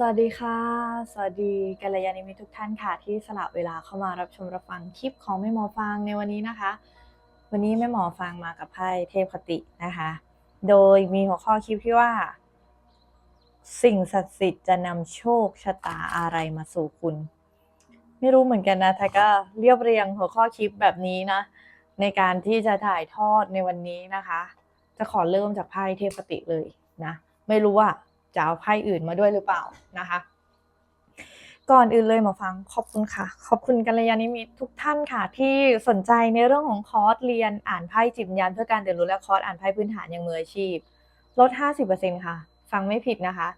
สวัสดีค่ะ สวัสดีกัลยาณมิตรทุกท่านค่ะ ที่สละเวลาเข้ามารับชมรับฟังคลิปของแม่หมอฟางในวันนี้นะคะ วันนี้แม่หมอฟางมากับไพ่เทพคตินะคะ โดยมีหัวข้อคลิปที่ว่า สิ่งศักดิ์สิทธิ์จะนำโชคชะตาอะไรมาสู่คุณ ไม่รู้เหมือนกันนะแต่ก็เรียบเรียงหัวข้อคลิปแบบนี้นะ ในการที่จะถ่ายทอดในวันนี้นะคะ จะขอเริ่มจากไพ่เทพคติเลยนะ ไม่รู้ว่า จะเอาไพ่อื่นมาด้วยหรือเปล่านะคะ ก่อนอื่นเลยหมาฟังขอบคุณค่ะ ขอบคุณกัลยาณมิตรทุกท่านค่ะ ที่สนใจในเรื่องของคอร์สเรียนอ่านไพ่จิตวิญญาณเพื่อการเรียนรู้และคอร์สอ่านไพ่พื้นฐานอย่างมืออาชีพ ลด 50%ค่ะ ฟังไม่ผิดนะคะ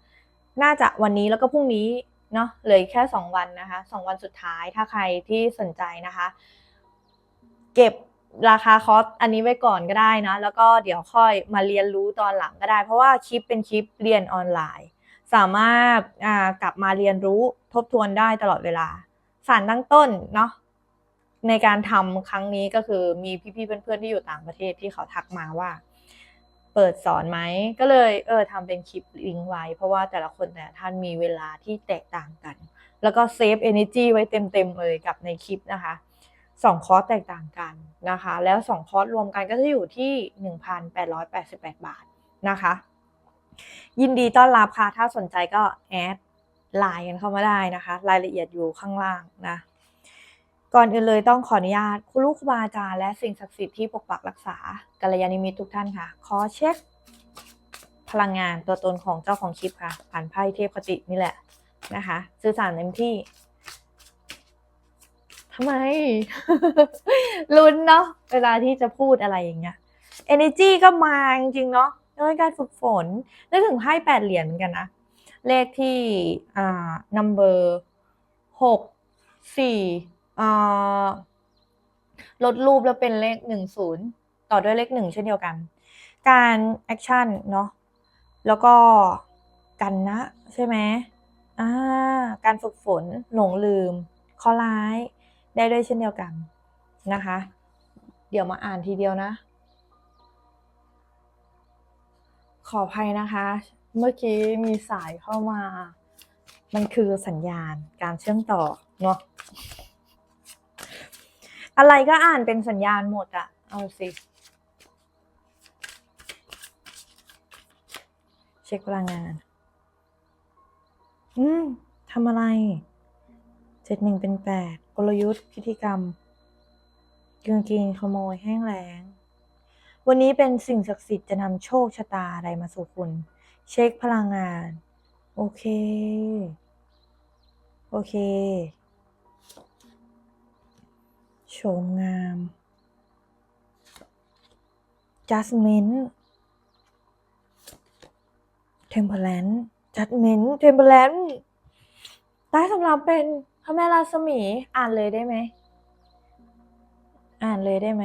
น่าจะวันนี้แล้วก็พรุ่งนี้เนาะเหลือแค่ 2 วันนะคะ 2 วันสุดท้ายถ้าใครที่สนใจนะคะ เก็บ ราคาคอสอันนี้ไว้ก่อนก็ได้นะ แล้วก็เดี๋ยวค่อยมาเรียนรู้ตอนหลังก็ได้ เพราะว่าคลิปเป็นคลิปเรียนออนไลน์ สามารถกลับมาเรียนรู้ทบทวนได้ตลอดเวลา สารตั้งต้นเนาะในการทำครั้งนี้ก็คือมีพี่ๆเพื่อนๆที่อยู่ต่างประเทศที่เขาทักมาว่า เปิดสอนไหมก็เลยเออทำเป็นคลิปลิงก์ไว้ เพราะว่าแต่ละคนแต่ท่านมีเวลาที่แตกต่างกัน แล้วก็เซฟ energy ไว้เต็มๆเลยกับในคลิปนะคะ สองคอร์สแตกต่างกันนะคะ แล้วสองคอร์สรวมกันก็จะอยู่ที่ 1,888 บาทนะคะ ยินดีต้อนรับค่ะ ถ้าสนใจก็แอดไลน์กันเข้ามาได้นะคะ รายละเอียดอยู่ข้างล่างนะ ก่อนอื่นเลยต้องขออนุญาตคุณลูกครูบาอาจารย์และสิ่งศักดิ์สิทธิ์ที่ปกปักรักษากัลยาณมิตรทุกท่านค่ะ ขอเช็คพลังงานตัวตนของเจ้าของคลิปค่ะ ผ่านไพ่เทพคตินี่แหละนะคะ สื่อสารเต็มที่ ทำไม ลุ้นเนาะเวลาที่จะพูดอะไรอย่างเงี้ย energy ก็มาจริงๆเนาะด้วยการฝึกฝนนึกถึงไพ่แปดเหรียญเหมือนกันนะ เลขที่อ่า number หกสี่อ่าลดรูปแล้วเป็นเลขหนึ่งศูนย์ต่อด้วยเลขหนึ่งเช่นเดียวกัน การแอคชั่นเนาะแล้วก็กันนะ ใช่ไหมอ่าการฝึกฝนหลงลืมข้อร้าย ได้ด้วยเช่นเดียวกันนะคะ เดี๋ยวมาอ่านทีเดียวนะ ขออภัยนะคะ เมื่อกี้มีสายเข้ามา มันคือสัญญาณการเชื่อมต่อเนาะอะไรก็อ่านเป็นสัญญาณหมดอะเอาสิ เช็คพลังงาน อืมทำอะไร เจ็ดหนึ่งเป็นแปดกลยุทธ์พิธีกรรมกางเกงขโมยแห้งแล้ง วันนี้เป็นสิ่งศักดิ์สิทธิ์จะนำโชคชะตาอะไรมาสู่คุณ เช็คพลังงาน โอเค โอเคโฉมงาม judgment temperance judgment temperance ได้สำหรับเป็น พระแม่ราศมีอ่านเลยได้ไหม อ่านเลยได้ไหม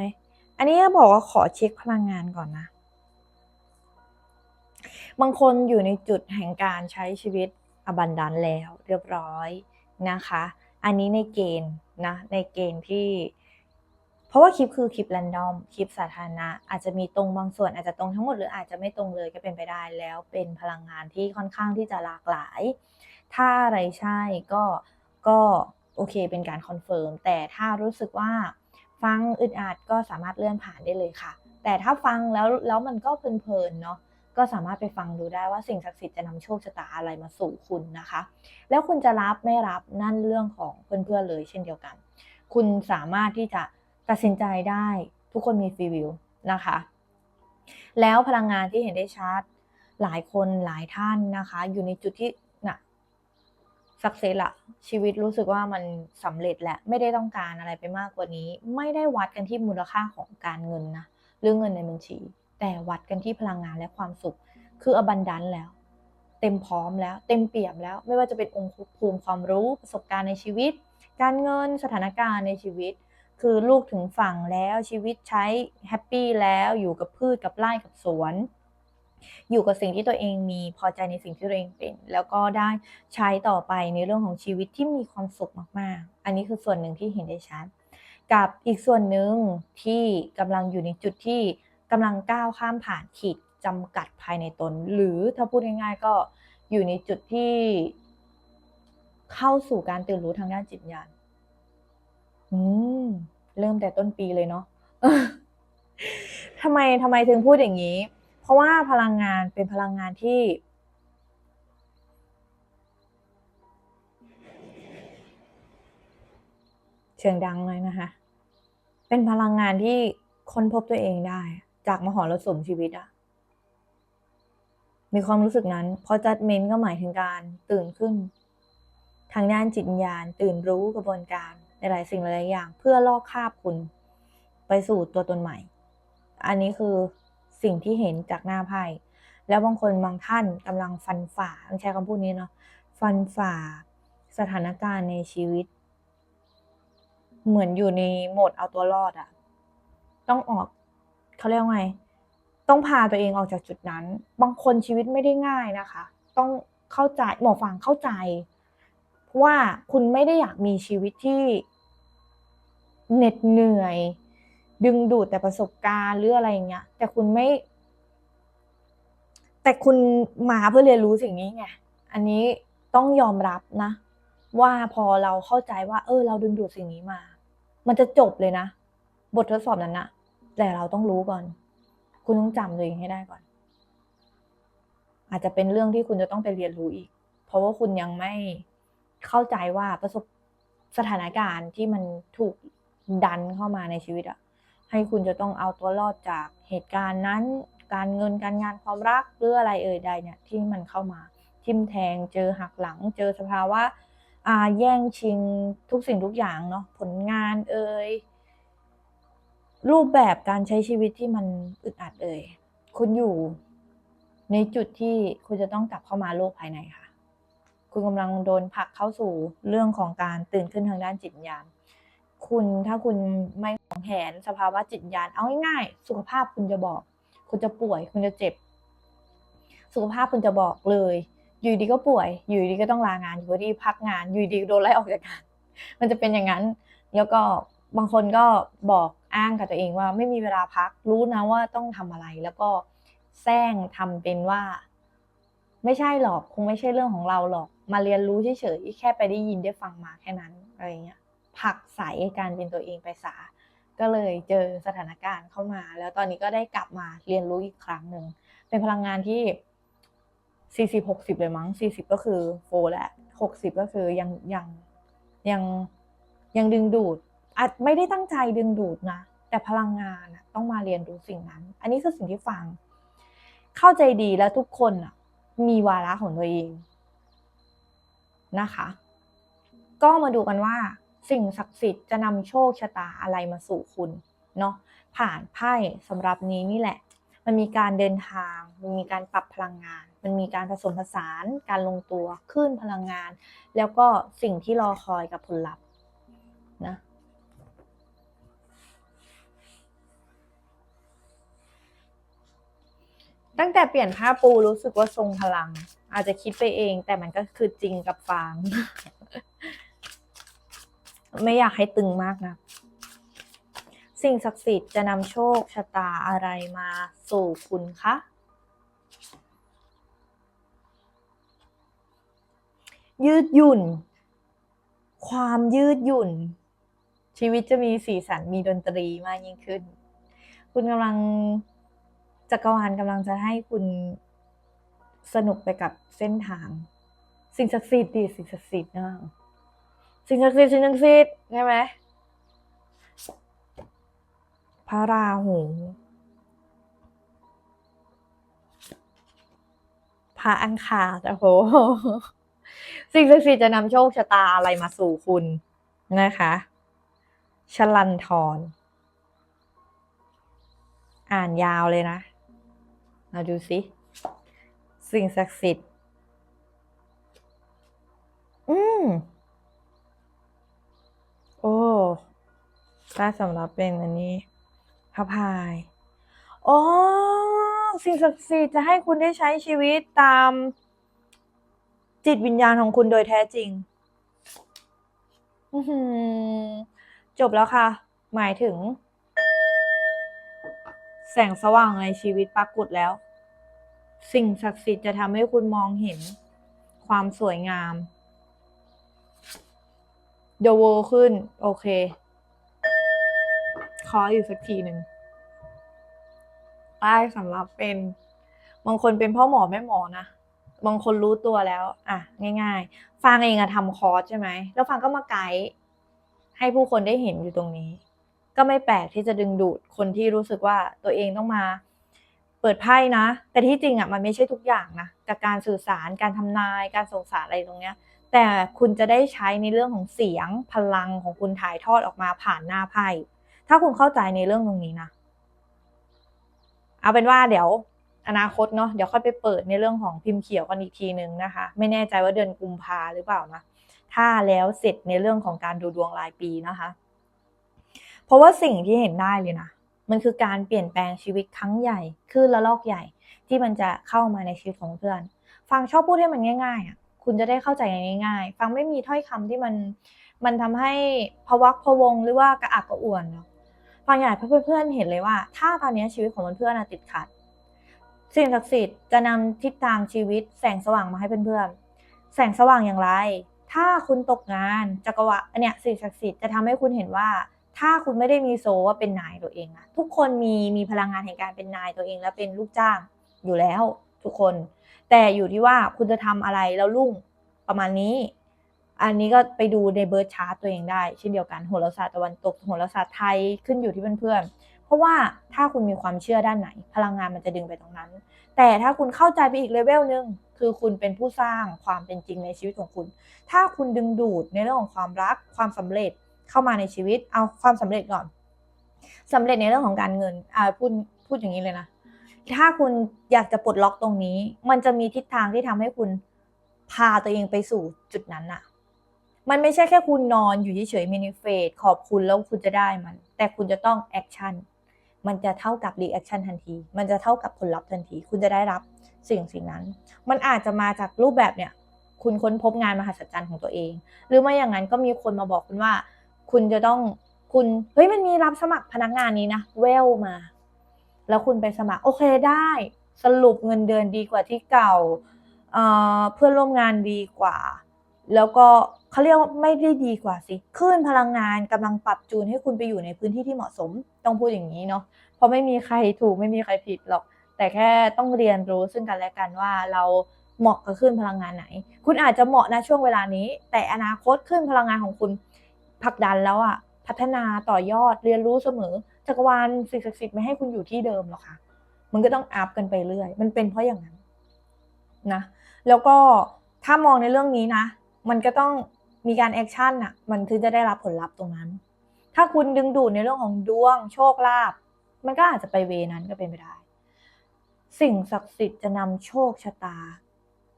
อันนี้บอกว่าขอเช็คพลังงานก่อนนะ บางคนอยู่ในจุดแห่งการใช้ชีวิตอบันดันแล้วเรียบร้อยนะคะ อันนี้ในเกณฑ์นะ ในเกณฑ์ที่ เพราะว่าคลิปคือคลิปแรนดอม คลิปสาธารณะ อาจจะมีตรงบางส่วนอาจจะตรงทั้งหมดหรืออาจจะไม่ตรงเลยก็เป็นไปได้แล้ว เป็นพลังงานที่ค่อนข้างที่จะหลากหลาย ถ้าอะไรใช่ก็ ก็โอเคเป็นการคอนเฟิร์มแต่ถ้ารู้สึกว่าฟังอึดอัดก็สามารถเลื่อนผ่านได้เลยค่ะ แต่ถ้าฟังแล้วแล้วมันก็เพลินๆเนาะก็สามารถไปฟังดูได้ว่าสิ่งศักดิ์สิทธิ์จะนำโชคชะตาอะไรมาสู่คุณนะคะ แล้วคุณจะรับไม่รับนั่นเรื่องของเพื่อนๆเลยเช่นเดียวกัน คุณสามารถที่จะตัดสินใจได้ทุกคนมีฟรีวิวนะคะ แล้วพลังงานที่เห็นได้ชัดหลายคนหลายท่านนะคะ อยู่ในจุดที่ สักเซสละชีวิตรู้สึกว่ามันสำเร็จแหละไม่ได้ต้องการอะไรไปมากกว่านี้ ไม่ได้วัดกันที่มูลค่าของการเงินนะหรือเงินในบัญชี แต่วัดกันที่พลังงานและความสุข คืออบันดันแล้ว เต็มพร้อมแล้ว เต็มเปี่ยมแล้ว ไม่ว่าจะเป็นองค์ภูมิความรู้ประสบการณ์ในชีวิต การเงินสถานการณ์ในชีวิต คือลูกถึงฝั่งแล้วชีวิตใช้แฮปปี้แล้วอยู่กับพืชกับไร่กับสวน อยู่กับสิ่งที่ตัวเองมีพอใจในสิ่งที่ตัวเองเป็น แล้วก็ได้ใช้ต่อไปในเรื่องของชีวิตที่มีความสุขมากๆ อันนี้คือส่วนหนึ่งที่เห็นได้ชัดกับอีกส่วนหนึ่งที่กำลังอยู่ในจุดที่กำลังก้าวข้ามผ่านขีดจำกัดภายในตน หรือถ้าพูดง่ายๆก็อยู่ในจุดที่เข้าสู่การตื่นรู้ทางด้านจิตวิญญาณอืมเริ่มแต่ต้นปีเลยเนาะทำไมทำไมถึงพูดอย่างนี้ เพราะว่าพลังงานเป็นพลังงานที่ เสียงดังเลยนะคะ เป็นพลังงานที่ค้นพบตัวเองได้ จากมหรสมชีวิตอะมีความรู้สึกนั้น เพราะจัดเมนก็หมายถึงการตื่นขึ้น ทางด้านจิตวิญญาณ ตื่นรู้กระบวนการในหลายสิ่งหลายอย่าง เพื่อลอกคาบคุณ ไปสู่ตัวตนใหม่ อันนี้คือ สิ่งที่เห็นจากหน้าไพ่แล้วบางคนบางท่านกำลังฟันฝ่าต้องใช้คำพูดนี้เนาะฟันฝ่าสถานการณ์ในชีวิต เหมือนอยู่ในโหมดเอาตัวรอดอะต้องออกเขาเรียกว่าไง ต้องพาตัวเองออกจากจุดนั้น บางคนชีวิตไม่ได้ง่ายนะคะ ต้องเข้าใจหมอฟังเข้าใจว่าคุณไม่ได้อยากมีชีวิตที่เหน็ดเหนื่อย ดึงดูดแต่ประสบการณ์หรืออะไรอย่างเงี้ย แต่คุณไม่ แต่คุณมาเพื่อเรียนรู้สิ่งนี้ไงอันนี้ต้องยอมรับนะ ว่าพอเราเข้าใจว่า เออ เราดึงดูดสิ่งนี้มา มันจะจบเลยนะ บททดสอบนั้นนะแต่เราต้องรู้ก่อน คุณต้องจำตัวเองให้ได้ก่อน อาจจะเป็นเรื่องที่คุณจะต้องไปเรียนรู้อีก เพราะว่าคุณยังไม่เข้าใจว่าประสบสถานการณ์ที่มันถูกดันเข้ามาในชีวิตอะ ให้คุณจะต้องเอาตัวรอดจากเหตุการณ์นั้น การเงินการงานความรักหรืออะไรเอ่ยใดเนี่ยที่มันเข้ามาทิมแทงเจอหักหลัง เจอสภาวะอาแย่งชิงทุกสิ่งทุกอย่างเนาะผลงานเอ่ยรูปแบบการใช้ชีวิตที่มันอึดอัดเอ่ยคุณอยู่ในจุดที่คุณจะต้องกลับเข้ามาโลกภายในค่ะ คุณกำลังโดนผลักเข้าสู่เรื่องของการตื่นขึ้นทางด้านจิตวิญญาณ คุณถ้าคุณไม่ ของแหนสภาวะจิตญาณเอาง่ายๆ สุขภาพคุณจะบอก คุณจะป่วย คุณจะเจ็บ สุขภาพคุณจะบอกเลย อยู่ดีก็ป่วย อยู่ดีก็ต้องลางาน อยู่ดีพักงาน อยู่ดีโดนไล่ออกจากงาน มันจะเป็นอย่างนั้น แล้วก็บางคนก็บอกอ้างกับตัวเองว่าไม่มีเวลาพัก รู้นะว่าต้องทำอะไร แล้วก็แซงทำเป็นว่า ไม่ใช่หรอก คงไม่ใช่เรื่องของเราหรอก มาเรียนรู้เฉยๆ แค่ไปได้ยินได้ฟังมาแค่นั้นอะไรเงี้ย ผักใสการเป็นตัวเองไปสา ก็เลยเจอสถานการณ์เข้ามา แล้วตอนนี้ก็ได้กลับมาเรียนรู้อีกครั้งหนึ่ง เป็นพลังงานที่สี่สิบหกสิบเลยมั้งสี่สิบก็คือโฟแหละหกสิบก็คือยังยังยังยังดึงดูดอาจไม่ได้ตั้งใจดึงดูดนะ แต่พลังงานอะต้องมาเรียนรู้สิ่งนั้น อันนี้คือสิ่งที่ฟัง เข้าใจดีแล้วทุกคนอะมีวาระของตัวเองนะคะ ก็มาดูกันว่า สิ่งศักดิ์สิทธิ์จะนำโชคชะตาอะไรมาสู่คุณเนาะผ่านไพ่สำหรับนี้นี่แหละ มันมีการเดินทาง มันมีการปรับพลังงาน มันมีการผสมผสานการลงตัวขึ้นพลังงาน แล้วก็สิ่งที่รอคอยกับผลลัพธ์นะตั้งแต่เปลี่ยนผ้าปูรู้สึกว่าทรงพลัง อาจจะคิดไปเองแต่มันก็คือจริงกับฟาง ไม่อยากให้ตึงมากนะ สิ่งศักดิ์สิทธิ์จะนำโชคชะตาอะไรมาสู่คุณคะยืดหยุ่น ความยืดหยุ่น ชีวิตจะมีสีสันมีดนตรีมากยิ่งขึ้น คุณกำลังจักรวาลกำลังจะให้คุณสนุกไปกับเส้นทาง สิ่งศักดิ์สิทธิ์ดิสิ่งศักดิ์สิทธิ์นะ สิ่งศักดิ์สิทธิ์สิ่งศักดิ์สิทธิ์ใช่ไหมพระราหูพระอังคารโอ้โหสิ่งศักดิ์สิทธิ์จะนำโชคชะตาอะไรมาสู่คุณนะคะชลันทรอ่านยาวเลยนะ เราดูสิ สิ่งศักดิ์สิทธิ์ อืม โอ้ถ้าสำหรับเป็นอันนี้พระพายอ๋อสิ่งศักดิ์สิทธิ์จะให้คุณได้ใช้ชีวิตตามจิตวิญญาณของคุณโดยแท้จริงจบแล้วค่ะ หมายถึง แสงสว่างในชีวิตปรากฏแล้ว สิ่งศักดิ์สิทธิ์จะทำให้คุณมองเห็น ความสวยงาม The World ขึ้น โอเค ขออยู่สักทีหนึ่งป้ายสำหรับเป็น บางคนเป็นพ่อหมอแม่หมอนะ บางคนรู้ตัวแล้ว อะ ง่าย ๆ ฟังเองอะทำคอร์สใช่ไหม แล้วฟังก็มาไกด์ให้ผู้คนได้เห็นอยู่ตรงนี้ ก็ไม่แปลกที่จะดึงดูดคนที่รู้สึกว่าตัวเองต้องมา เปิดไพ่นะ แต่ที่จริงอะมันไม่ใช่ทุกอย่างนะกับการสื่อสารการทำนายการส่งสารอะไรตรงเนี้ย แต่คุณจะได้ใช้ในเรื่องของเสียงพลังของคุณถ่ายทอดออกมาผ่านหน้าไพ่ถ้าคุณเข้าใจในเรื่องตรงนี้นะ เอาเป็นว่าเดี๋ยวอนาคตเนาะเดี๋ยวค่อยไปเปิดในเรื่องของพิมพ์เขียวกันอีกทีนึงนะคะ ไม่แน่ใจว่าเดือนกุมภาหรือเปล่านะถ้าแล้วเสร็จในเรื่องของการดูดวงรายปีนะคะ เพราะว่าสิ่งที่เห็นได้เลยนะมันคือการเปลี่ยนแปลงชีวิตครั้งใหญ่ขึ้นละลอกใหญ่ที่มันจะเข้ามาในชีวิตของเพื่อน ฟังชอบพูดให้มันง่ายๆอะ คุณจะได้เข้าใจง่ายๆ ฟังไม่มีถ้อยคำที่มันมันทำให้พวักพวงหรือว่ากระอักกระอ่วนเนาะฟังอยากให้เพื่อนๆเห็นเลยว่า ถ้าตอนนี้ชีวิตของเพื่อนๆติดขัด สิ่งศักดิ์สิทธิ์จะนำทิศทางชีวิตแสงสว่างมาให้เพื่อนๆแสงสว่างอย่างไร ถ้าคุณตกงานจักรวะเนี่ยสิ่งศักดิ์สิทธิ์จะทำให้คุณเห็นว่า ถ้าคุณไม่ได้มีโซว่าเป็นนายตัวเองอะทุกคนมีมีพลังงานแห่งการเป็นนายตัวเองและเป็นลูกจ้างอยู่แล้วทุกคน แต่อยู่ที่ว่าคุณจะทำอะไรแล้วรุ่งประมาณนี้ อันนี้ก็ไปดูในเบิร์ดชาร์ตตัวเองได้ เช่นเดียวกันโหราศาสตร์ตะวันตกโหราศาสตร์ไทยขึ้นอยู่ที่เพื่อนๆเพราะว่าถ้าคุณมีความเชื่อด้านไหน พลังงานมันจะดึงไปตรงนั้น แต่ถ้าคุณเข้าใจไปอีกเลเวลหนึ่งคือคุณเป็นผู้สร้างความเป็นจริงในชีวิตของคุณ ถ้าคุณดึงดูดในเรื่องของความรักความสำเร็จเข้ามาในชีวิต เอาความสำเร็จก่อนสำเร็จในเรื่องของการเงินอ่าพูดพูดอย่างนี้เลยนะ ถ้าคุณอยากจะปลดล็อกตรงนี้ มันจะมีทิศทางที่ทำให้คุณพาตัวเองไปสู่จุดนั้นน่ะมันไม่ใช่แค่คุณนอนอยู่เฉยๆมินิเฟสขอบคุณแล้วคุณจะได้มัน แต่คุณจะต้องแอคชั่นมันจะเท่ากับรีแอคชั่นทันที มันจะเท่ากับผลลัพธ์ทันที คุณจะได้รับสิ่งสิ่งนั้น มันอาจจะมาจากรูปแบบเนี่ย คุณค้นพบงานมหัศจรรย์ของตัวเอง หรือไม่อย่างนั้นก็มีคนมาบอกคุณว่า คุณจะต้องคุณ เฮ้ย มันมีรับสมัครพนักงานนี้นะ เวลมา แล้วคุณไปสมัครโอเคได้สรุปเงินเดือนดีกว่าที่เก่าเเพื่อนร่วมงานดีกว่า แล้วก็เขาเรียกว่าไม่ได้ดีกว่าสิคลื่นพลังงานกำลังปรับจูนให้คุณไปอยู่ในพื้นที่ที่เหมาะสม ต้องพูดอย่างนี้เนาะเพราะไม่มีใครถูกไม่มีใครผิดหรอก แต่แค่ต้องเรียนรู้ซึ่งกันและกันว่าเราเหมาะกับคลื่นพลังงานไหน คุณอาจจะเหมาะนะช่วงเวลานี้ แต่อนาคตคลื่นพลังงานของคุณผลักดันแล้วอะพัฒนาต่อยอดเรียนรู้เสมอ จักรวาลสิ่งศักดิ์สิทธิ์ไม่ให้คุณอยู่ที่เดิมหรอกค่ะ มันก็ต้องอัพกันไปเรื่อย มันเป็นเพราะอย่างนั้นนะ แล้วก็ถ้ามองในเรื่องนี้นะ มันก็ต้องมีการแอคชั่นอะมันถึงจะได้รับผลลัพธ์ตรงนั้น ถ้าคุณดึงดูดในเรื่องของดวงโชคลาภ มันก็อาจจะไปเวนั้นก็เป็นไปได้ สิ่งศักดิ์สิทธิ์จะนำโชคชะตา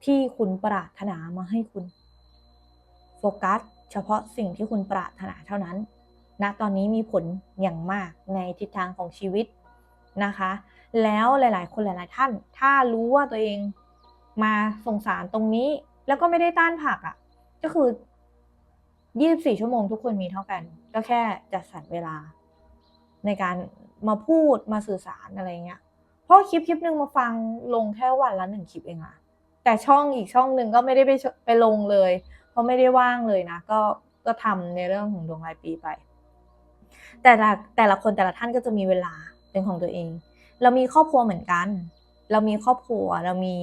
ที่คุณปรารถนามาให้คุณ โฟกัส เฉพาะสิ่งที่คุณปรารถนาเท่านั้น ณตอนนี้มีผลอย่างมากในทิศทางของชีวิตนะคะ แล้วหลาย ๆ คนหลาย ๆ ท่าน ถ้ารู้ว่าตัวเองมาสงสารตรงนี้ แล้วก็ไม่ได้ต้านผักอะ่ะ ก็คือ24ชั่วโมงทุกคนมีเท่ากัน ก็แค่จัดสรรเวลา ในการมาพูดมาสื่อสารอะไรเงี้ยเพราะคลิปคลิปหนึ่งมาฟังลงแค่วันละหนึ่งคลิปเองอะแต่ช่องอีกช่องหนึ่งก็ไม่ได้ไปไปลงเลย เพราะไม่ได้ว่างเลยนะ ก็ก็ทำในเรื่องของดวงรายปีไป แต่ละแต่ละคนแต่ละท่านก็จะมีเวลาเป็นของตัวเอง เรามีครอบครัวเหมือนกัน เรามีครอบครัวเรามี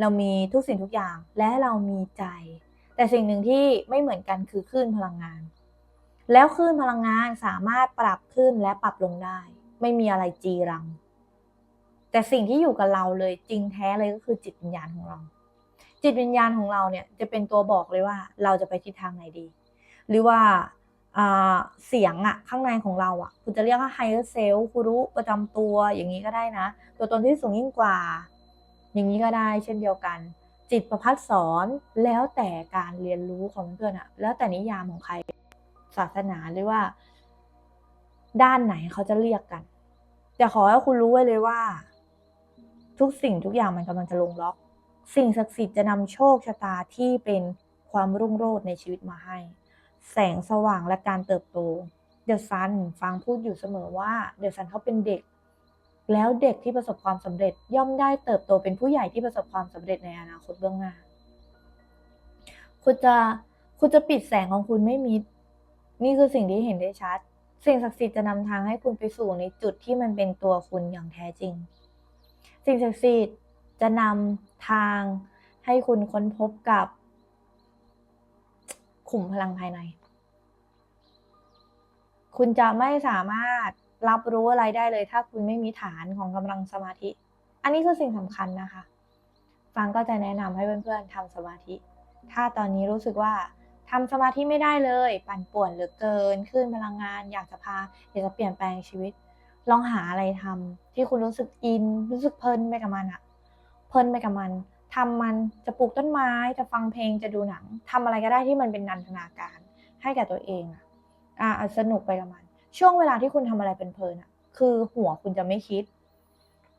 เรามีทุกสิ่งทุกอย่างและเรามีใจ แต่สิ่งหนึ่งที่ไม่เหมือนกันคือคลื่นพลังงาน แล้วคลื่นพลังงานสามารถปรับขึ้นและปรับลงได้ ไม่มีอะไรจีรัง แต่สิ่งที่อยู่กับเราเลยจริงแท้เลยก็คือจิตวิญญาณของเรา จิตวิญญาณของเราเนี่ยจะเป็นตัวบอกเลยว่าเราจะไปทิศทางไหนดี หรือว่า เสียงอะข้างในของเราอะคุณจะเรียกว่า higher self คุรู้ประจำตัวอย่างนี้ก็ได้นะ ตัวตนที่สูงยิ่งกว่า อย่างนี้ก็ได้เช่นเดียวกัน จิตประพัดสอนแล้วแต่การเรียนรู้ของเพื่อนอะแล้วแต่นิยามของใครศาสนาหรือว่า ด้านไหนเขาจะเรียกกัน แต่ขอให้คุณรู้ไว้เลยว่า ทุกสิ่งทุกอย่างมันกำลังจะลงล็อก สิ่งศักดิ์สิทธิ์จะนำโชคชะตาที่เป็นความรุ่งโรจน์ในชีวิตมาให้ แสงสว่างและการเติบโต เดอะซันฟังพูดอยู่เสมอว่าเดอะซันเขาเป็นเด็ก แล้วเด็กที่ประสบความสำเร็จย่อมได้เติบโตเป็นผู้ใหญ่ที่ประสบความสำเร็จในอนาคตเบื้องหน้า คุณจะคุณจะปิดแสงของคุณไม่มิด นี่คือสิ่งที่เห็นได้ชัด สิ่งศักดิ์สิทธิ์จะนำทางให้คุณไปสู่ในจุดที่มันเป็นตัวคุณอย่างแท้จริง สิ่งศักดิ์สิทธิ์จะนำทางให้คุณค้นพบกับ ขุมพลังภายใน คุณจะไม่สามารถรับรู้อะไรได้เลย ถ้าคุณไม่มีฐานของกำลังสมาธิ อันนี้คือสิ่งสำคัญนะคะ ฟังก็จะแนะนำให้เพื่อนๆทำสมาธิ ถ้าตอนนี้รู้สึกว่าทำสมาธิไม่ได้เลย ปั่นป่วนเหลือเกินขึ้นพลังงาน อยากจะพาอยากจะเปลี่ยนแปลงชีวิต ลองหาอะไรทำที่คุณรู้สึกอิน รู้สึกเพลินไปกับมันอะเพลินไปกับมัน ทำมันจะปลูกต้นไม้จะฟังเพลงจะดูหนังทำอะไรก็ได้ที่มันเป็นนันทนาการให้กับตัวเองอะอะสนุกไปกับมัน ช่วงเวลาที่คุณทำอะไรเป็นเพลินอะ คือหัวคุณจะไม่คิด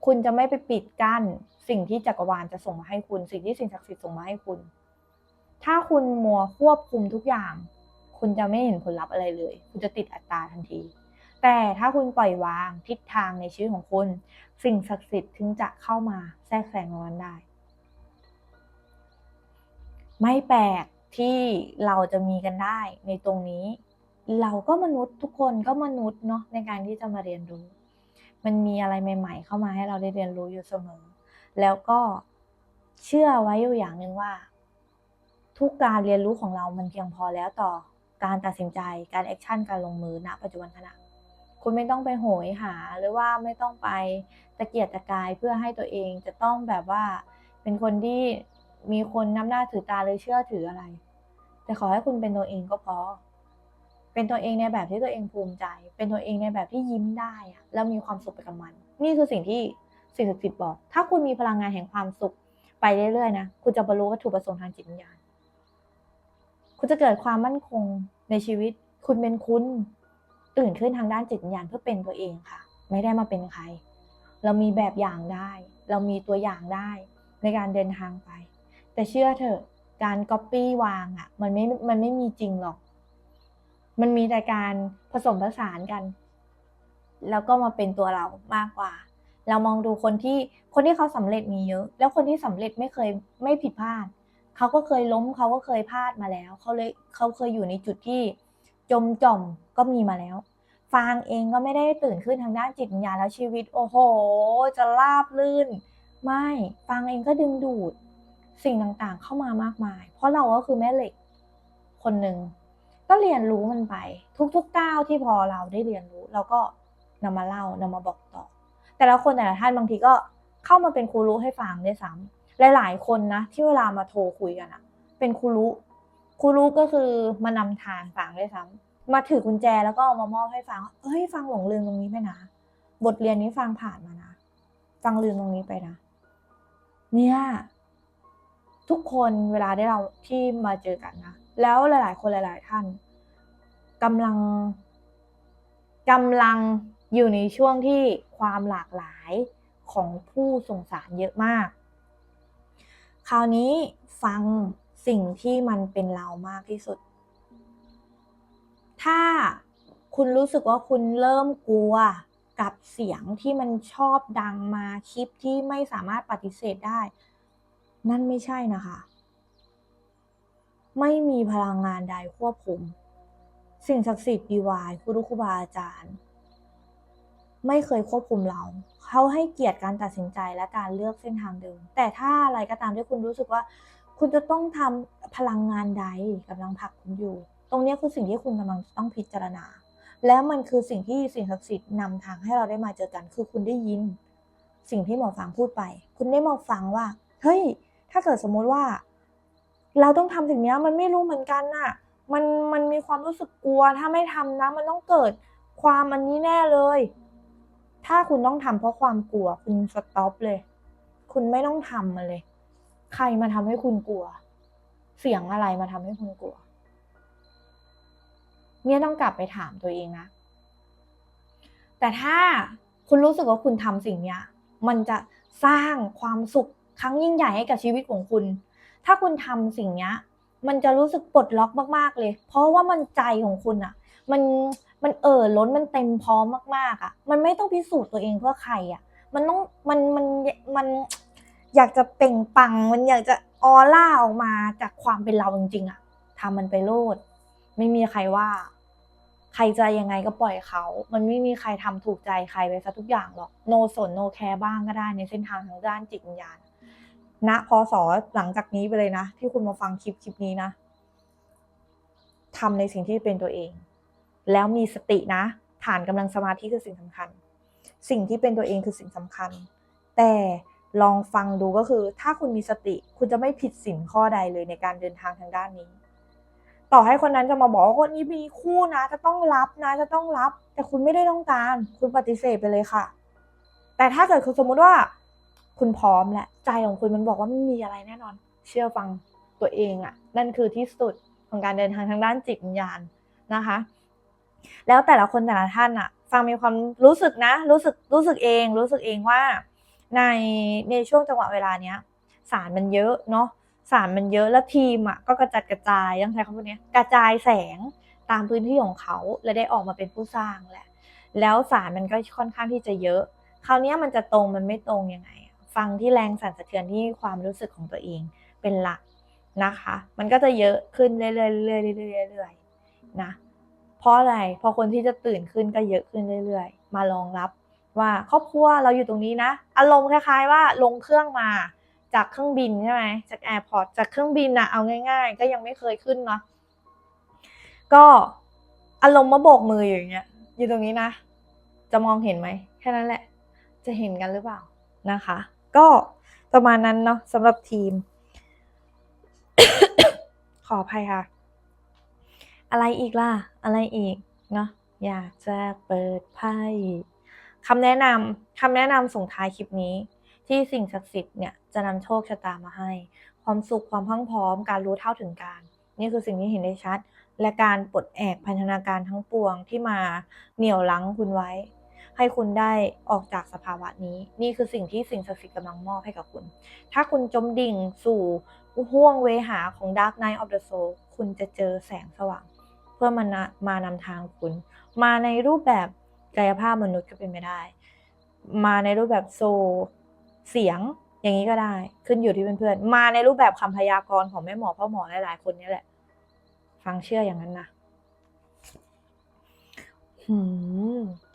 คุณจะไม่ไปปิดกั้น สิ่งที่จักรวาลจะส่งมาให้คุณ สิ่งที่สิ่งศักดิ์สิทธิ์ส่งมาให้คุณ ถ้าคุณมัวควบคุมทุกอย่าง คุณจะไม่เห็นผลลัพธ์อะไรเลย คุณจะติดอัตราทันที แต่ถ้าคุณปล่อยวางทิศทางในชีวิตของคุณ สิ่งศักดิ์สิทธิ์ถึงจะเข้ามาแทรกแซงตรงนั้นได้ ไม่แปลกที่เราจะมีกันได้ในตรงนี้ เราก็มนุษย์ทุกคนก็มนุษย์เนาะในการที่จะมาเรียนรู้ มันมีอะไรใหม่ ๆ เข้ามาให้เราได้เรียนรู้อยู่เสมอ แล้วก็เชื่อไว้อยู่อย่างหนึ่งว่า ทุกการเรียนรู้ของเรามันเพียงพอแล้วต่อการตัดสินใจการแอคชั่นการลงมือณปัจจุบันขณะคุณไม่ต้องไปโหยหาหรือว่าไม่ต้องไปตะเกียกตะกายเพื่อให้ตัวเองจะต้องแบบว่าเป็นคนที่ มีคนนับหน้าถือตาเลยเชื่อถืออะไร แต่ขอให้คุณเป็นตัวเองก็พอ เป็นตัวเองในแบบที่ตัวเองภูมิใจ เป็นตัวเองในแบบที่ยิ้มได้อะแล้วมีความสุขไปกับมัน นี่คือสิ่งที่สิ่งศักดิ์สิทธิ์บอก ถ้าคุณมีพลังงานแห่งความสุขไปเรื่อยๆนะ คุณจะบรรลุวัตถุประสงค์ทางจิตวิญญาณ คุณจะเกิดความมั่นคงในชีวิต คุณเป็นคุณตื่นขึ้นทางด้านจิตวิญญาณเพื่อเป็นตัวเองค่ะ ไม่ได้มาเป็นใคร เรามีแบบอย่างได้ เรามีตัวอย่างได้ในการเดินทางไป แต่เชื่อเถอะ การก๊อปปี้วางอะ่ะ มันไม่ มันไม่มีจริงหรอก มันมีแต่การผสมผสานกัน แล้วก็มาเป็นตัวเรามากกว่า เรามองดูคนที่ คนที่เขาสำเร็จมีเยอะ แล้วคนที่สำเร็จไม่เคยไม่ผิดพลาด เขาก็เคยล้ม เขาก็เคยพลาดมาแล้ว เขาเลยเขาเคยอยู่ในจุดที่จมจ่อมก็มีมาแล้ว ฟางเองก็ไม่ได้ตื่นขึ้นทางด้านจิตวิญญาณแล้วชีวิต โอ้โห จะราบลื่น ไม่ ฟางเองก็ดึงดูด สิ่งต่างๆ เข้ามามากมาย เพราะเราก็คือแม่เหล็กคนหนึ่งก็เรียนรู้มันไป ทุกๆก้าวที่พอเราได้เรียนรู้ เราก็นำมาเล่านำมาบอกต่อ แต่ละคนแต่ละท่านบางทีก็เข้ามาเป็นครูรู้ให้ฟังได้ซ้ำหลายๆคนนะที่เวลามาโทรคุยกันอะเป็นครูรู้ครูรู้ก็คือมานำทางฟังได้ซ้ำมาถือกุญแจแล้วก็เอามามอบให้ฟังเฮ้ยฟังหลงลืมตรงนี้ไปนะ บทเรียนนี้ฟังผ่านมานะ ฟังลืมตรงนี้ไปนะ เนี่ย ทุกคนเวลาได้เราที่มาเจอกันนะ แล้วหลาย ๆ คนหลาย ๆ ท่านกำลังกำลังอยู่ในช่วงที่ความหลากหลายของผู้ส่งสารเยอะมาก คราวนี้ฟังสิ่งที่มันเป็นเรามากที่สุด ถ้าคุณรู้สึกว่าคุณเริ่มกลัวกับเสียงที่มันชอบดังมาคลิปที่ไม่สามารถปฏิเสธได้ นั่นไม่ใช่นะคะ ไม่มีพลังงานใดควบคุม สิ่งศักดิ์สิทธิ์ปีวายครูรุครูบาอาจารย์ ไม่เคยควบคุมเรา เขาให้เกียรติการตัดสินใจและการเลือกเส้นทางเดิม แต่ถ้าอะไรก็ตามที่คุณรู้สึกว่า คุณจะต้องทำพลังงานใดกำลังผลักคุณอยู่ ตรงนี้คือสิ่งที่คุณกำลังต้องพิจารณา และมันคือสิ่งที่สิ่งศักดิ์สิทธิ์นำทางให้เราได้มาเจอกัน คือคุณได้ยิน สิ่งที่หมอฟังพูดไป คุณได้มาฟังว่า เฮ้ย ถ้าเกิดสมมุติว่า เราต้องทำสิ่งนี้มันไม่รู้เหมือนกันน่ะ มันมันมีความรู้สึกกลัว ถ้าไม่ทำนะ มันต้องเกิดความอันนี้แน่เลย ถ้าคุณต้องทำเพราะความกลัว คุณสต็อปเลย คุณไม่ต้องทำมันเลย ใครมาทำให้คุณกลัว เสียงอะไรมาทำให้คุณกลัว เนี่ยต้องกลับไปถามตัวเองนะ แต่ถ้าคุณรู้สึกว่าคุณทำสิ่งเนี้ย มันจะสร้างความสุข ครั้งยิ่งใหญ่ให้กับชีวิตของคุณ ถ้าคุณทำสิ่งเนี้ยมันจะรู้สึกปลดล็อกมากๆเลย เพราะว่ามันใจของคุณอะมันมันเอ่อล้นมันเต็มพร้อมมากๆอะมันไม่ต้องพิสูจน์ตัวเองเพื่อใครอะมันต้องมันมันมันอยากจะเปล่งปลัง มันอยากจะออร่าออกมาจากความเป็นเราจริงๆอะทำมันไปโลด ไม่มีใครว่า ใครจะยังไงก็ปล่อยเขา มันไม่มีใครทำถูกใจใครไปซะทุกอย่างหรอก โนสนโนแคร์บ้างก็ได้ในเส้นทางทางด้านจิตวิญญาณ ณพศหลังจากนี้ไปเลยนะ ที่คุณมาฟังคลิปคลิปนี้นะทำในสิ่งที่เป็นตัวเอง แล้วมีสตินะ ฐานกำลังสมาธิคือสิ่งสำคัญ สิ่งที่เป็นตัวเองคือสิ่งสำคัญ แต่ลองฟังดูก็คือ ถ้าคุณมีสติคุณจะไม่ผิดสินข้อใดเลยในการเดินทางทางด้านนี้ ต่อให้คนนั้นจะมาบอกว่าคนนี้มีคู่นะ จะต้องรับนะ จะต้องรับ แต่คุณไม่ได้ต้องการ คุณปฏิเสธไปเลยค่ะ แต่ถ้าเกิดคุณสมมุติว่า คุณพร้อมและใจของคุณมันบอกว่าไม่มีอะไรแน่นอน เชื่อฟังตัวเองอะ่ะ นั่นคือที่สุดของการเดินทางทางด้านจิตวิญญาณนะคะ แล้วแต่ละคนแต่ละท่านอะฟังมีความรู้สึกนะ รู้สึกรู้สึกเอง รู้สึกเองว่า ในในช่วงจังหวะเวลาเนี้ยสารมันเยอะเนาะสารมันเยอะแล้วทีมอะก็กระจัดกระจายยังใช้คำพูดนี้กระจายแสงตามพื้นที่ของเขาและได้ออกมาเป็นผู้สร้างแหละ แล้วสารมันก็ค่อนข้างที่จะเยอะ คราวนี้มันจะตรงมันไม่ตรงยังไง ฟังที่แรงสั่นสะเทือนที่ความรู้สึกของตัวเองเป็นหลักนะคะ มันก็จะเยอะขึ้นเรื่อยๆเรื่อยๆเรื่อยๆเรื่อยๆนะ เพราะอะไร พอคนที่จะตื่นขึ้นก็เยอะขึ้นเรื่อย ๆ มารองรับว่าครอบครัวเราอยู่ตรงนี้นะ อารมณ์คล้ายๆว่าลงเครื่องมาจากเครื่องบินใช่ไหมจากแอร์พอร์ตจากเครื่องบินนะเอาง่าย ๆ ก็ยังไม่เคยขึ้นเนาะก็อารมณ์มาโบกมืออยู่อย่างเงี้ย อยู่ตรงนี้นะ จะมองเห็นไหมแค่นั้นแหละ จะเห็นกันหรือเปล่านะคะ ก็ประมาณนั้นเนาะสำหรับทีม ขออภัยค่ะ อะไรอีกล่ะ อะไรอีกเนาะอยากจะเปิดไพ่คำแนะนำคำแนะนำส่งท้ายคลิปนี้ ที่สิ่งศักดิ์สิทธิ์เนี่ยจะนำโชคชะตามาให้ ความสุขความพรั่งพร้อม การรู้เท่าถึงการ นี่คือสิ่งที่เห็นได้ชัด และการปลดแอกพันธนาการทั้งปวงที่มาเหนี่ยวลังคุณไว้ ให้คุณได้ออกจากสภาวะนี้ นี่คือสิ่งที่สิ่งศักดิ์สิทธิ์กำลังมอบให้กับคุณ ถ้าคุณจมดิ่งสู่ห่วงเวหาของ Dark Night of the Soul คุณจะเจอแสงสว่าง เพื่อมานมานำทางคุณ มาในรูปแบบกายภาพมนุษย์ก็เป็นไปได้ มาในรูปแบบโซเสียงอย่างนี้ก็ได้ ขึ้นอยู่ที่เพื่อนๆมาในรูปแบบคำพยากรณ์ของแม่หมอพ่อหมอหลายๆคนนี่แหละ ฟังเชื่ออย่างนั้นนะ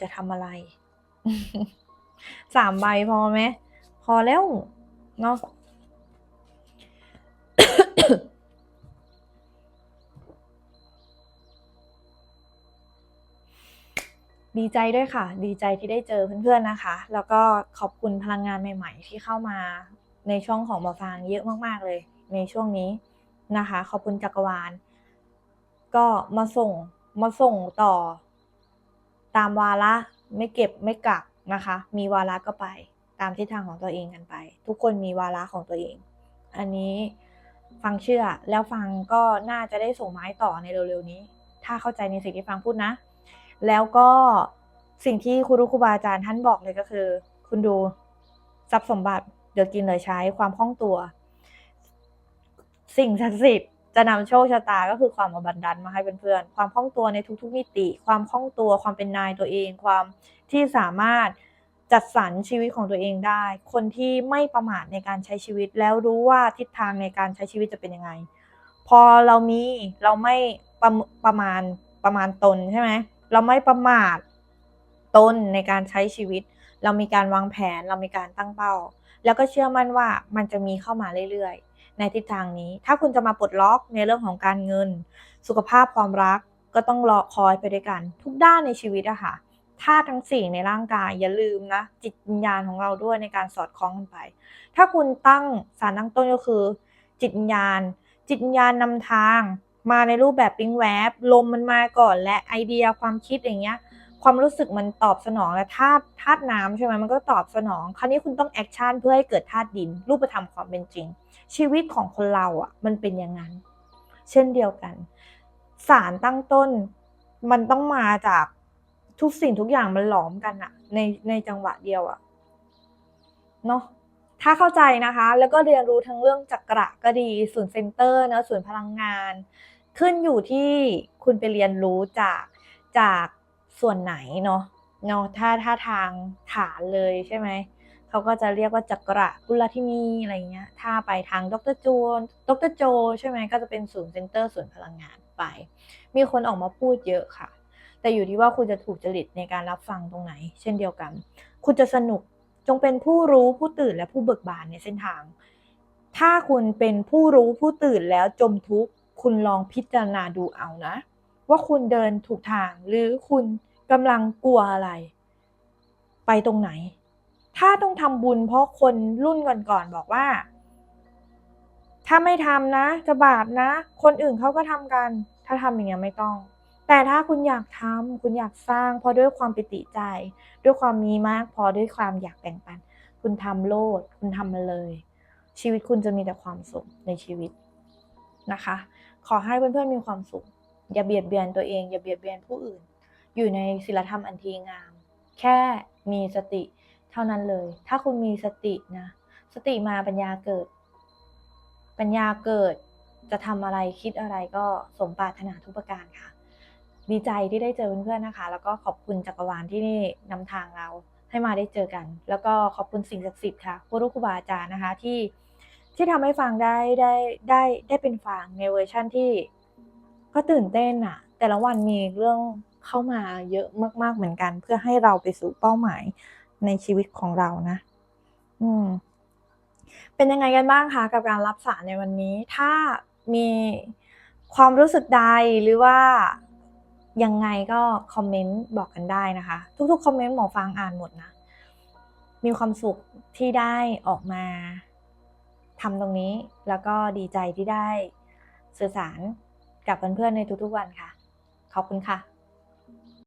จะทำอะไร สามใบพอไหม พอแล้วเนาะดีใจด้วยค่ะ ดีใจที่ได้เจอเพื่อนๆนะคะ แล้วก็ขอบคุณพลังงานใหม่ ๆ ที่เข้ามาในช่องของหมอฟางเยอะมากๆเลย ในช่วงนี้นะคะ ขอบคุณจักรวาล ก็มาส่งมาส่งต่อ ตามวาระไม่เก็บไม่กักนะคะ มีวาระก็ไป ตามทิศทางของตัวเองกันไป ทุกคนมีวาระของตัวเอง อันนี้ฟังเชื่อแล้วฟังก็น่าจะได้ส่งไม้ต่อในเร็วๆนี้ ถ้าเข้าใจในสิ่งที่ฟังพูดนะ แล้วก็สิ่งที่ครูรุครูบาอาจารย์ท่านบอกเลยก็คือ คุณดูทรัพย์สมบัติเดี๋ยวกินเลยใช้ความคล่องตัว สิ่งศักดิ์สิทธิ์ จะนำโชคชะตาก็คือความอบันดันมาให้เพื่อนๆ ความคล่องตัวในทุกๆมิติ ความคล่องตัว ความเป็นนายตัวเอง ความที่สามารถจัดสรรชีวิตของตัวเองได้ คนที่ไม่ประมาทในการใช้ชีวิต แล้วรู้ว่าทิศทางในการใช้ชีวิตจะเป็นยังไง พอเรามีเราไม่ประมประมาณประมาณตนใช่ไหม เราไม่ประมาทตนในการใช้ชีวิต เรามีการวางแผน เรามีการตั้งเป้า แล้วก็เชื่อมั่นว่ามันจะมีเข้ามาเรื่อยๆ ในทิศทางนี้ ถ้าคุณจะมาปลดล็อกในเรื่องของการเงิน สุขภาพความรักก็ต้องรอคอยไปด้วยกัน ทุกด้านในชีวิตอะค่ะธาตุทั้งสี่ในร่างกายอย่าลืมนะ จิตวิญญาณของเราด้วยในการสอดคล้องกันไป ถ้าคุณตั้งสารตั้งต้นก็คือ จิตวิญญาณ จิตวิญญาณนำทาง มาในรูปแบบปิ๊งแวบลมมันมาก่อนและไอเดียความคิดอย่างเงี้ย ความรู้สึกมันตอบสนองและธาตุธาตุน้ำใช่ไหมมันก็ตอบสนอง คราวนี้คุณต้องแอคชั่นเพื่อให้เกิดธาตุดิน รูปธรรมความเป็นจริง ชีวิตของคนเราอะ มันเป็นอย่างนั้น เช่นเดียวกัน สารตั้งต้น มันต้องมาจากทุกสิ่งทุกอย่างมันหลอมกันอะในในจังหวะเดียวอะเนาะถ้าเข้าใจนะคะ แล้วก็เรียนรู้ทั้งเรื่องจักระก็ดีศูนย์เซนเตอร์เนอะศูนย์พลังงาน ขึ้นอยู่ที่คุณไปเรียนรู้จากจาก ส่วนไหนเนาะเนาะถ้าถ้าทางฐานเลยใช่ไหมเขาก็จะเรียกว่าจักระกุลทินีอะไรเงี้ยถ้าไปทางดรโจนดรโจ ใช่ไหมก็จะเป็นศูนย์เซ็นเตอร์ศูนย์พลังงานไป มีคนออกมาพูดเยอะค่ะ แต่อยู่ที่ว่าคุณจะถูกจริตในการรับฟังตรงไหน เช่นเดียวกัน คุณจะสนุกจงเป็นผู้รู้ผู้ตื่นและผู้เบิกบานในเส้นทาง ถ้าคุณเป็นผู้รู้ผู้ตื่นแล้วจมทุกข์คุณลองพิจารณาดูเอานะ ว่าคุณเดินถูกทางหรือคุณกำลังกลัวอะไร ไปตรงไหน ถ้าต้องทำบุญเพราะคนรุ่นก่อนๆบอกว่า ถ้าไม่ทำนะ จะบาปนะ คนอื่นเขาก็ทำกัน ถ้าทำอย่างเงี้ยไม่ต้อง แต่ถ้าคุณอยากทำคุณอยากสร้างเพราะด้วยความปิติใจ ด้วยความมีมากพอด้วยความอยากแบ่งปัน คุณทำโลด คุณทำมาเลย ชีวิตคุณจะมีแต่ความสุขในชีวิตนะคะ ขอให้เพื่อนๆมีความสุข อย่าเบียดเบียนตัวเอง อย่าเบียดเบียนผู้อื่น อยู่ในศีลธรรมอันทีงาม แค่มีสติเท่านั้นเลย ถ้าคุณมีสตินะ สติมาปัญญาเกิด ปัญญาเกิดจะทำอะไรคิดอะไรก็สมปรารถนาทุกประการค่ะ ดีใจที่ได้เจอเพื่อนๆนะคะ แล้วก็ขอบคุณจักรวาลที่นี่นำทางเราให้มาได้เจอกัน แล้วก็ขอบคุณสิ่งศักดิ์สิทธิ์ค่ะครูรุครูบาอาจารย์นะคะที่ที่ทำให้ฟังได้ได้ได้ได้เป็นฟังในเวอร์ชั่นที่ ก็ตื่นเต้นอะแต่ละวันมีเรื่องเข้ามาเยอะมาก ๆเหมือนกัน เพื่อให้เราไปสู่เป้าหมายในชีวิตของเรานะ อืม เป็นยังไงกันบ้างคะกับการรับสารในวันนี้ ถ้ามีความรู้สึกใดหรือว่ายังไงก็คอมเมนต์บอกกันได้นะคะ ทุกๆคอมเมนต์หมอฟังอ่านหมดนะ มีความสุขที่ได้ออกมาทำตรงนี้ แล้วก็ดีใจที่ได้สื่อสาร กับเพื่อนๆในทุกๆวันค่ะ ขอบคุณค่ะ